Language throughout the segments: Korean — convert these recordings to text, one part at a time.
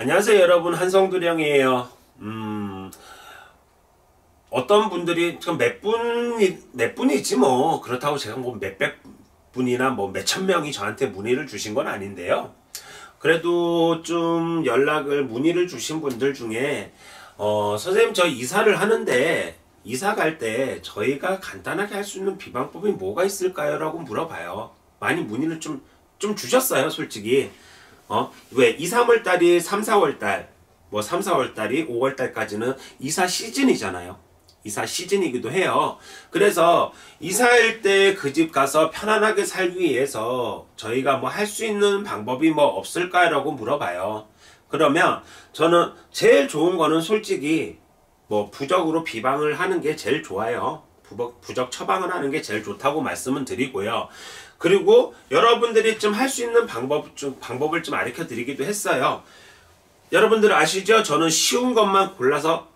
안녕하세요 여러분. 한성두령이에요. 음 어떤 분들이 지금 몇 분이 몇 분이지 뭐. 그렇다고 제가 뭐 몇백 분이나 뭐 몇천 명이 저한테 문의를 주신 건 아닌데요. 그래도 좀 연락을 문의를 주신 분들 중에 어 선생님 저 이사를 하는데 이사 갈 때 저희가 간단하게 할 수 있는 비방법이 뭐가 있을까요? 라고 물어봐요. 많이 문의를 좀좀 주셨어요 솔직히 어? 왜 2, 3월 달이 3, 4월 달, 뭐 3, 4월 달이 5월 달까지는 이사 시즌이잖아요. 이사 시즌이기도 해요. 그래서 이사할 때 그 집 가서 편안하게 살기 위해서 저희가 뭐 할 수 있는 방법이 뭐 없을까라고 물어봐요. 그러면 저는 제일 좋은 거는 솔직히 뭐 부적으로 비방을 하는 게 제일 좋아요. 부적, 부적 처방을 하는 게 제일 좋다고 말씀은 드리고요. 그리고 여러분들이 좀 할 수 있는 방법 좀 방법을 좀 알려 드리기도 했어요. 여러분들 아시죠? 저는 쉬운 것만 골라서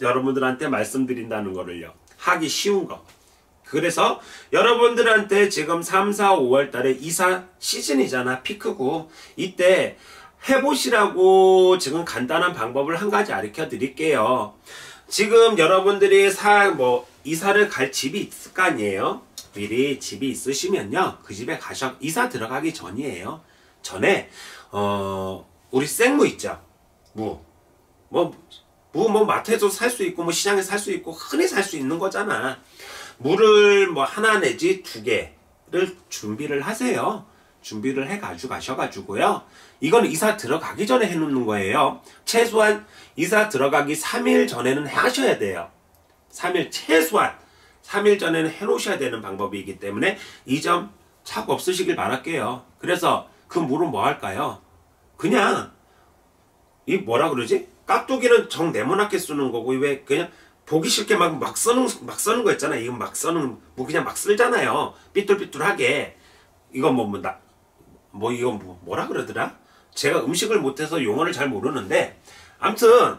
여러분들한테 말씀드린다는 거를요. 하기 쉬운 거. 그래서 여러분들한테 지금 3, 4, 5월 달에 이사 시즌이잖아. 피크고. 이때 해보시라고 지금 간단한 방법을 한 가지 알려 드릴게요. 지금 여러분들이 사, 뭐, 이사를 갈 집이 있을 거 아니에요? 미리 집이 있으시면요. 그 집에 가셔 이사 들어가기 전이에요. 전에 어 우리 생무 있죠. 무. 뭐 무 뭐 마트에서 살 수 있고 뭐 시장에 살 수 있고 흔히 살 수 있는 거잖아. 물을 뭐 하나 내지 두 개를 준비를 하세요. 준비를 해 가지고 가셔가지고요. 이건 이사 들어가기 전에 해놓는 거예요. 최소한 이사 들어가기 3일 전에는 하셔야 돼요. 3일 최소한 3일 전에는 해놓으셔야 되는 방법이기 때문에 이 점 착오 없으시길 바랄게요. 그래서 그 물은 뭐 할까요? 그냥 이 뭐라 그러지? 깍두기는 정 네모나게 쓰는 거고 왜 그냥 보기 싫게 막, 막 써는, 막 써는 거 있잖아. 이건 막 써는, 뭐 그냥 막 쓸잖아요. 삐뚤삐뚤하게. 이건 뭐, 뭐, 나, 뭐, 이거 뭐, 뭐라 그러더라? 제가 음식을 못해서 용어를 잘 모르는데, 암튼,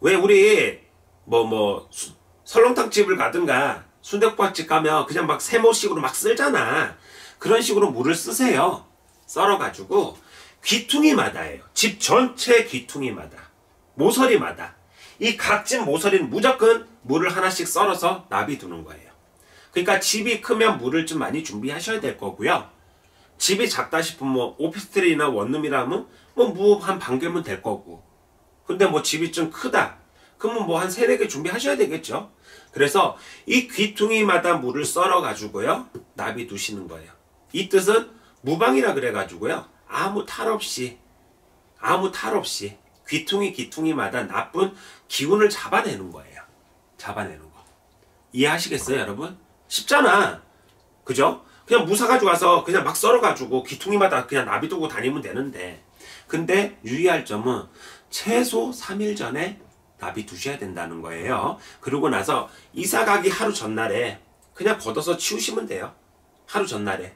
왜 우리, 뭐, 뭐, 수, 설렁탕 집을 가든가, 순대국밥집 가면 그냥 막 세모식으로 막 쓸잖아. 그런 식으로 물을 쓰세요. 썰어가지고 귀퉁이마다예요. 집 전체 귀퉁이마다. 모서리마다. 이 각진 모서리는 무조건 물을 하나씩 썰어서 납이두는 거예요. 그러니까 집이 크면 물을 좀 많이 준비하셔야 될 거고요. 집이 작다 싶으면 뭐 오피스텔이나 원룸이라면 뭐 무한 반 개면 될 거고. 근데 뭐 집이 좀 크다. 그러면 뭐 한 세네 개 준비하셔야 되겠죠. 그래서 이 귀퉁이마다 물을 썰어 가지고요. 납이 두시는 거예요. 이 뜻은 무방이라 그래 가지고요. 아무 탈 없이 아무 탈 없이 귀퉁이 귀퉁이마다 나쁜 기운을 잡아내는 거예요. 잡아내는 거. 이해하시겠어요, 여러분? 쉽잖아. 그죠? 그냥 무사 가지고 와서 그냥 막 썰어 가지고 귀퉁이마다 그냥 납이두고 다니면 되는데 근데 유의할 점은 최소 3일 전에 납이 두셔야 된다는 거예요. 그러고 나서 이사 가기 하루 전날에 그냥 걷어서 치우시면 돼요. 하루 전날에.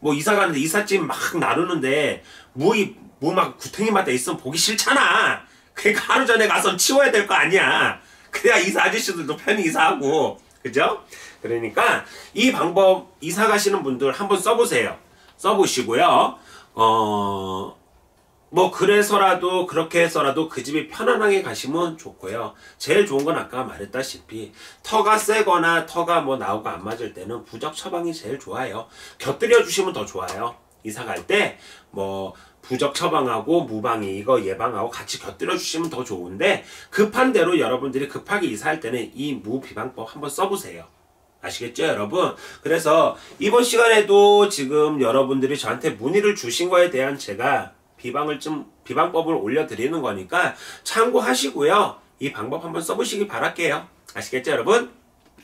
뭐 이사 가는데 이삿짐 막 나르는데 무이 무막 구탱이마다 있으면 보기 싫잖아. 그러니까 하루 전에 가서 치워야 될 거 아니야. 그래야 이사 아저씨들도 편히 이사하고 그죠? 그러니까 이 방법 이사 가시는 분들 한번 써보세요. 써보시고요. 어. 뭐 그래서라도 그렇게 해서라도 그 집이 편안하게 가시면 좋고요. 제일 좋은 건 아까 말했다시피 터가 세거나 터가 뭐 나오고 안 맞을 때는 부적 처방이 제일 좋아요. 곁들여 주시면 더 좋아요. 이사 갈 때 뭐 부적 처방하고 무방이 이거 예방하고 같이 곁들여 주시면 더 좋은데 급한 대로 여러분들이 급하게 이사할 때는 이 무비방법 한번 써보세요. 아시겠죠 여러분? 그래서 이번 시간에도 지금 여러분들이 저한테 문의를 주신 거에 대한 제가 비방을 좀 비방법을 올려드리는 거니까 참고하시고요. 이 방법 한번 써보시기 바랄게요. 아시겠죠 여러분?